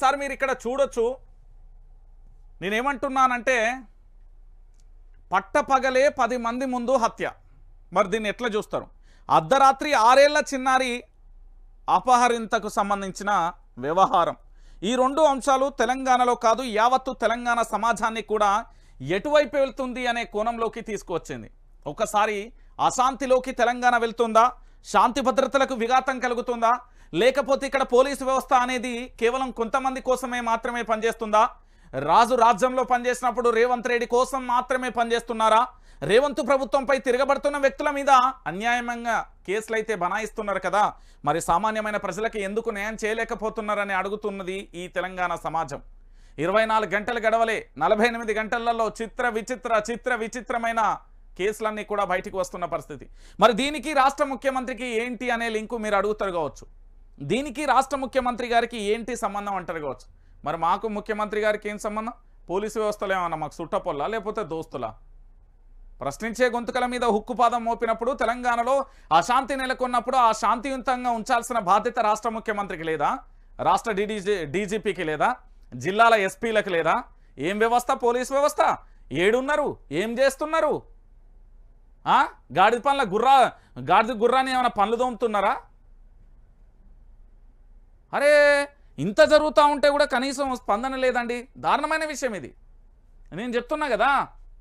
Sir మీరు ఇక్కడ చూడొచ్చు. నేనేమంటున్నానంటే పట్టపగలే పది మంది ముందు హత్య. మరి దీన్ని ఎట్లా చూస్తారు? అర్ధరాత్రి ఆరేళ్ళ చిన్నారి అపహరింతకు సంబంధించిన వ్యవహారం. ఈ రెండు అంశాలు తెలంగాణలో కాదు యావత్తు తెలంగాణ సమాజాన్ని కూడా ఎటువైపు వెళ్తుంది అనే కోణంలోకి తీసుకువచ్చింది. ఒకసారి అశాంతిలోకి తెలంగాణ వెళ్తుందా? శాంతి భద్రతలకు విఘాతం కలుగుతుందా? లేకపోతే ఇక్కడ పోలీసు వ్యవస్థ అనేది కేవలం కొంతమంది కోసమే మాత్రమే పనిచేస్తుందా? రాజు రాజ్యంలో పనిచేసినప్పుడు రేవంత్ రెడ్డి కోసం మాత్రమే పనిచేస్తున్నారా? రేవంత్ ప్రభుత్వంపై తిరగబడుతున్న వ్యక్తుల మీద అన్యాయంగా కేసులు అయితే బనాయిస్తున్నారు కదా. మరి సామాన్యమైన ప్రజలకు ఎందుకు న్యాయం చేయలేకపోతున్నారని అడుగుతున్నది ఈ తెలంగాణ సమాజం. ఇరవై నాలుగు గంటలు గడవలే నలభై ఎనిమిది గంటలలో చిత్ర విచిత్ర చిత్ర విచిత్రమైన కేసులన్నీ కూడా బయటికి వస్తున్న పరిస్థితి. మరి దీనికి రాష్ట్ర ముఖ్యమంత్రికి ఏంటి అనే లింకు మీరు అడుగుతారు కావచ్చు. దీనికి రాష్ట్ర ముఖ్యమంత్రి గారికి ఏంటి సంబంధం అంటారు కావచ్చు? మరి మాకు ముఖ్యమంత్రి గారికి ఏం సంబంధం? పోలీసు వ్యవస్థలో ఏమన్నా మాకు సుట్టపొల్లా లేకపోతే దోస్తులా? ప్రశ్నించే గొంతుకల మీద హుక్కుపాదం మోపినప్పుడు తెలంగాణలో అశాంతి నెలకొన్నప్పుడు ఆ శాంతియుతంగా ఉంచాల్సిన బాధ్యత రాష్ట్ర ముఖ్యమంత్రికి లేదా? రాష్ట్ర డీడీజీ డీజీపీకి లేదా? జిల్లాల ఎస్పీలకు లేదా? ఏం వ్యవస్థ? పోలీస్ వ్యవస్థ? ఏడున్నారు? ఏం చేస్తున్నారు? గాడిద పనుల గుర్రా గాడిద గుర్రాన్ని ఏమైనా పనులు దోముతున్నారా? అరే ఇంత జరుగుతూ ఉంటే కూడా కనీసం స్పందన లేదండి. దారుణమైన విషయం ఇది. నేను చెప్తున్నా కదా.